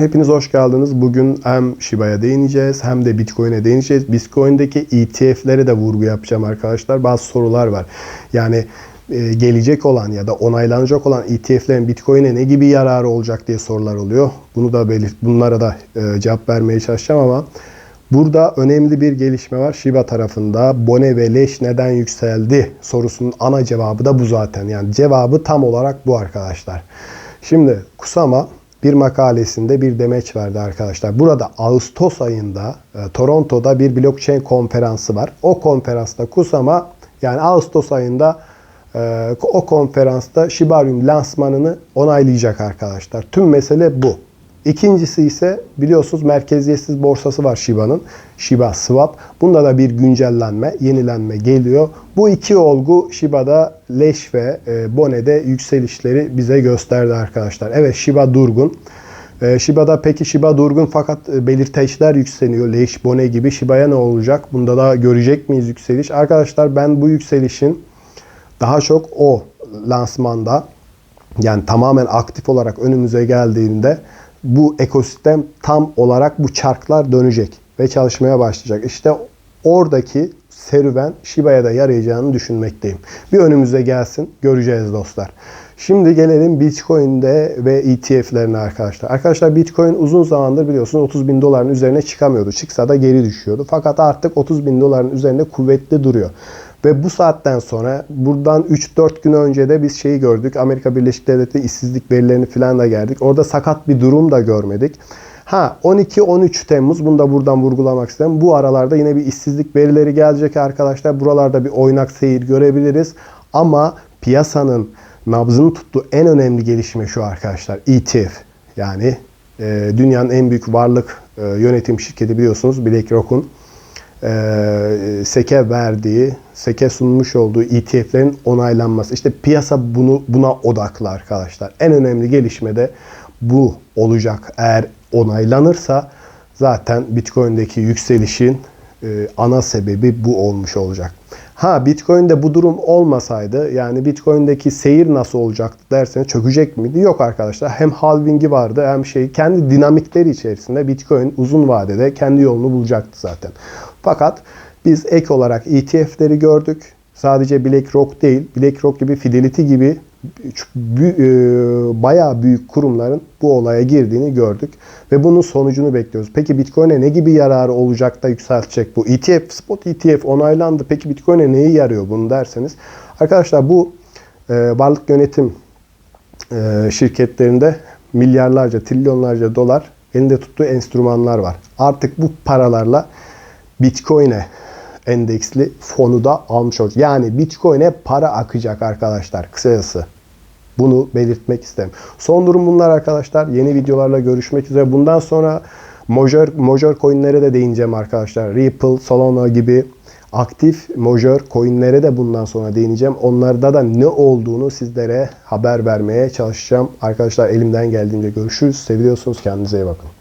Hepiniz hoş geldiniz. Bugün hem Shiba'ya değineceğiz hem de Bitcoin'e değineceğiz. Bitcoin'deki ETF'lere de vurgu yapacağım arkadaşlar. Bazı sorular var. Yani e, gelecek olan ya da onaylanacak olan ETF'lerin Bitcoin'e ne gibi yararı olacak diye sorular oluyor. Bunu da belirt, bunlara da e, cevap vermeye çalışacağım ama burada önemli bir gelişme var. Shiba tarafında Bone ve Leş neden yükseldi sorusunun ana cevabı da bu zaten. Yani cevabı tam olarak bu arkadaşlar. Şimdi Kusama bir makalesinde bir demeç verdi arkadaşlar. Burada Ağustos ayında e, Toronto'da bir blockchain konferansı var. O konferansta Kusama yani Ağustos ayında e, o konferansta Shibarium lansmanını onaylayacak arkadaşlar. Tüm mesele bu. İkincisi ise biliyorsunuz merkeziyetsiz borsası var Shiba'nın. Shiba Swap. Bunda da bir güncellenme, yenilenme geliyor. Bu iki olgu Shiba'da Leş ve e, Bone'de yükselişleri bize gösterdi arkadaşlar. Evet Shiba durgun. E, Shiba'da peki Shiba durgun fakat e, belirteçler yükseliyor. Leş, Bone gibi Shiba'ya ne olacak? Bunda da görecek miyiz yükseliş? Arkadaşlar ben bu yükselişin daha çok o lansmanda yani tamamen aktif olarak önümüze geldiğinde bu ekosistem tam olarak bu çarklar dönecek ve çalışmaya başlayacak. İşte oradaki serüven Shiba'ya da yarayacağını düşünmekteyim. Bir önümüze gelsin göreceğiz dostlar. Şimdi gelelim Bitcoin'de ve ETF'lerine arkadaşlar. Arkadaşlar Bitcoin uzun zamandır biliyorsunuz 30 bin doların üzerine çıkamıyordu. Çıksa da geri düşüyordu. Fakat artık 30 bin doların üzerinde kuvvetli duruyor. Ve bu saatten sonra buradan 3-4 gün önce de biz şeyi gördük. Amerika Birleşik Devletleri işsizlik verilerini falan da geldik. Orada sakat bir durum da görmedik. Ha 12-13 Temmuz bunu da buradan vurgulamak istedim. Bu aralarda yine bir işsizlik verileri gelecek arkadaşlar. Buralarda bir oynak seyir görebiliriz. Ama piyasanın nabzını tuttuğu en önemli gelişme şu arkadaşlar. ETF. Yani e, dünyanın en büyük varlık e, yönetim şirketi biliyorsunuz BlackRock'un e, SEK'e verdiği, SEK'e sunmuş olduğu ETF'lerin onaylanması. İşte piyasa bunu buna odaklı arkadaşlar. En önemli gelişme de bu olacak. Eğer onaylanırsa zaten Bitcoin'deki yükselişin e, ana sebebi bu olmuş olacak. Ha Bitcoin'de bu durum olmasaydı yani Bitcoin'deki seyir nasıl olacaktı derseniz çökecek miydi? Yok arkadaşlar. Hem halvingi vardı hem şey kendi dinamikleri içerisinde Bitcoin uzun vadede kendi yolunu bulacaktı zaten. Fakat biz ek olarak ETF'leri gördük. Sadece BlackRock değil, BlackRock gibi Fidelity gibi bayağı büyük kurumların bu olaya girdiğini gördük. Ve bunun sonucunu bekliyoruz. Peki Bitcoin'e ne gibi yararı olacak da yükseltecek bu? ETF, spot ETF onaylandı. Peki Bitcoin'e neyi yarıyor bunu derseniz. Arkadaşlar bu varlık yönetim şirketlerinde milyarlarca, trilyonlarca dolar elinde tuttuğu enstrümanlar var. Artık bu paralarla Bitcoin'e endeksli fonu da almış olacak. Yani Bitcoin'e para akacak arkadaşlar kısacası. Bunu belirtmek isterim. Son durum bunlar arkadaşlar. Yeni videolarla görüşmek üzere. Bundan sonra major, major coinlere de değineceğim arkadaşlar. Ripple, Solana gibi aktif major coinlere de bundan sonra değineceğim. Onlarda da ne olduğunu sizlere haber vermeye çalışacağım. Arkadaşlar elimden geldiğince görüşürüz. Seviyorsunuz. Kendinize iyi bakın.